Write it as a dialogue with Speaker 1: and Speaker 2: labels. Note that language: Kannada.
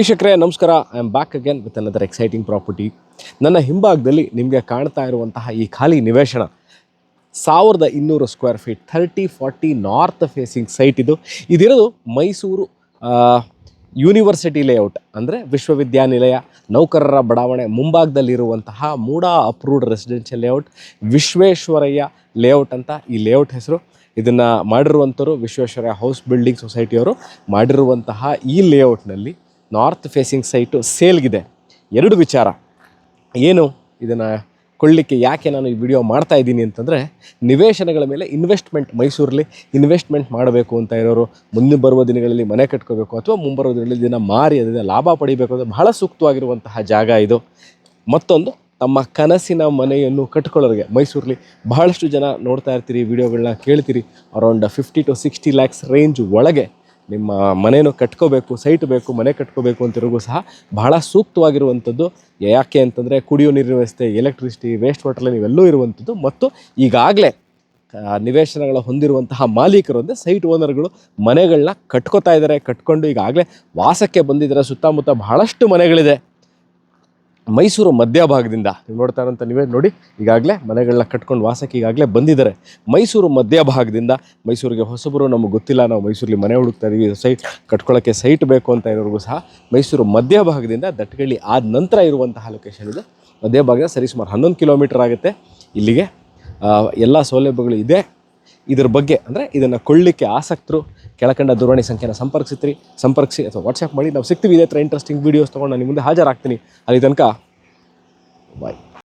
Speaker 1: ವೀಕ್ಷಕರೇ, ನಮಸ್ಕಾರ. I am back again with another exciting property ನನ್ನ ಹಿಂಭಾಗದಲ್ಲಿ ನಿಮಗೆ ಕಾಣ್ತಾ ಇರುವಂತಹ ಈ ಖಾಲಿ ನಿವೇಶನ ಸಾವಿರದ ಇನ್ನೂರು square feet thirty forty north facing site ಇದು. ಇದಿರೋದು ಮೈಸೂರು ಯೂನಿವರ್ಸಿಟಿ ಲೇಔಟ್ ಅಂದರೆ ವಿಶ್ವವಿದ್ಯಾನಿಲಯ, ನೌಕರರ ಬಡಾವಣೆ ಮುಂಭಾಗದಲ್ಲಿರುವಂತಹ MUDA approved residential layout Visvesvaraya layout ಅಂತ ಈ ಲೇಔಟ್ ಹೆಸರು. ಇದನ್ನು ಮಾಡಿರುವಂಥವ್ರು ವಿಶ್ವೇಶ್ವರಯ್ಯ ಹೌಸ್ ಬಿಲ್ಡಿಂಗ್ ಸೊಸೈಟಿಯವರು ಮಾಡಿರುವಂತಹ ಈ ಲೇಔಟ್ನಲ್ಲಿ ನಾರ್ತ್ ಫೇಸಿಂಗ್ ಸೈಟು ಸೇಲ್ಗಿದೆ. ಎರಡು ವಿಚಾರ. ಏನು? ಇದನ್ನು ಕೊಳ್ಳಿಕ್ಕೆ ಯಾಕೆ ನಾನು ಈ ವಿಡಿಯೋ ಮಾಡ್ತಾ ಇದ್ದೀನಿ ಅಂತಂದರೆ, ನಿವೇಶನಗಳ ಮೇಲೆ ಇನ್ವೆಸ್ಟ್ಮೆಂಟ್ ಮೈಸೂರಲ್ಲಿ ಇನ್ವೆಸ್ಟ್ಮೆಂಟ್ ಮಾಡಬೇಕು ಅಂತ ಇರೋರು ಮುಂದೆ ಬರುವ ದಿನಗಳಲ್ಲಿ ಮನೆ ಕಟ್ಕೋಬೇಕು ಅಥವಾ ಮುಂಬರುವ ದಿನಗಳಲ್ಲಿ ಇದನ್ನು ಮಾರಿ ಅದರಿಂದ ಲಾಭ ಪಡಿಬೇಕು ಅಂದರೆ ಬಹಳ ಸೂಕ್ತವಾಗಿರುವಂತಹ ಜಾಗ ಇದು. ಮತ್ತೊಂದು, ತಮ್ಮ ಕನಸಿನ ಮನೆಯನ್ನು ಕಟ್ಕೊಳ್ಳೋರಿಗೆ ಮೈಸೂರಲ್ಲಿ ಬಹಳಷ್ಟು ಜನ ನೋಡ್ತಾ ಇರ್ತೀರಿ ವಿಡಿಯೋಗಳನ್ನ ಕೇಳ್ತೀರಿ. Around fifty to sixty lakhs range ಒಳಗೆ ನಿಮ್ಮ ಮನೇನು ಕಟ್ಕೋಬೇಕು ಸೈಟ್ ಬೇಕು, ಮನೆ ಕಟ್ಕೋಬೇಕು ಅಂತಿರೋಗೂ ಸಹ ಬಹಳ ಸೂಕ್ತವಾಗಿರುವಂಥದ್ದು. ಯಾಕೆ ಅಂತಂದರೆ ಕುಡಿಯೋ ನೀರಿನ ವ್ಯವಸ್ಥೆ ಎಲೆಕ್ಟ್ರಿಸಿಟಿ ವೇಸ್ಟ್ ವಾಟರ್ ಇವೆಲ್ಲೂ ಇರುವಂಥದ್ದು. ಮತ್ತು ಈಗಾಗಲೇ ನಿವೇಶನಗಳ ಹೊಂದಿರುವಂತಹ ಮಾಲೀಕರು ಅಂದರೆ ಸೈಟ್ ಓನರ್ಗಳು ಮನೆಗಳನ್ನ ಕಟ್ಕೋತಾ ಇದ್ದಾರೆ. ಕಟ್ಕೊಂಡು ಈಗಾಗಲೇ ವಾಸಕ್ಕೆ ಬಂದಿದ್ದಾರೆ. ಸುತ್ತಮುತ್ತ ಬಹಳಷ್ಟು ಮನೆಗಳಿದೆ. ಮೈಸೂರು ಮಧ್ಯಭಾಗದಿಂದ. ನೀವು ನೋಡ್ತಾ ಇರೋಂಥ ನೀವೇ ನೋಡಿ, ಈಗಾಗಲೇ ಮನೆಗಳನ್ನ ಕಟ್ಕೊಂಡು ವಾಸಕ್ಕೆ ಈಗಾಗಲೇ ಬಂದಿದ್ದಾರೆ. ಮೈಸೂರು ಮಧ್ಯಭಾಗದಿಂದ, ಮೈಸೂರಿಗೆ ಹೊಸಬರು ನಮಗೆ ಗೊತ್ತಿಲ್ಲ, ನಾವು ಮೈಸೂರಲ್ಲಿ ಮನೆ ಹುಡುಕ್ತಾ ಇದ್ದೀವಿ ಸೈಟ್ ಕಟ್ಕೊಳ್ಳೋಕ್ಕೆ ಸೈಟ್ ಬೇಕು ಅಂತ ಇರೋರಿಗೂ ಸಹ ಮೈಸೂರು ಮಧ್ಯಭಾಗದಿಂದ ದಟ್ಟಗಳ್ಳಿ ಆದ ನಂತರ ಇರುವಂತಹ ಲೊಕೇಶನ್ ಇದೆ. ಸರಿ ಸರಿಸುಮಾರು ಹನ್ನೊಂದು ಕಿಲೋಮೀಟರ್ ಆಗುತ್ತೆ. ಇಲ್ಲಿಗೆ ಎಲ್ಲ ಸೌಲಭ್ಯಗಳು ಇದೆ. ಇದ್ರ ಬಗ್ಗೆ ಅಂದರೆ ಇದನ್ನು ಕೊಳ್ಳಿಕ್ಕೆ ಆಸಕ್ತರು ಕೆಳಕಂಡ ದೂರವಾಣಿ ಸಂಖ್ಯೆನ ಸಂಪರ್ಕಿಸ್ತೀರಿ. ಸಂಪರ್ಕಿಸಿ ಅಥವಾ ವಾಟ್ಸಪ್ ಮಾಡಿ. ನಾವು ಸಿಗ್ತೀವಿ ಇದೇ ಥರ ಇಂಟ್ರೆಸ್ಟಿಂಗ್ ವೀಡಿಯೋಸ್ ತೊಗೊಂಡು ನಾನು ನಿಮ್ಮ ಮುಂದೆ ಹಾಜರಾಗ್ತೀನಿ. ಅಲ್ಲಿ ತನಕ ಬಾಯ್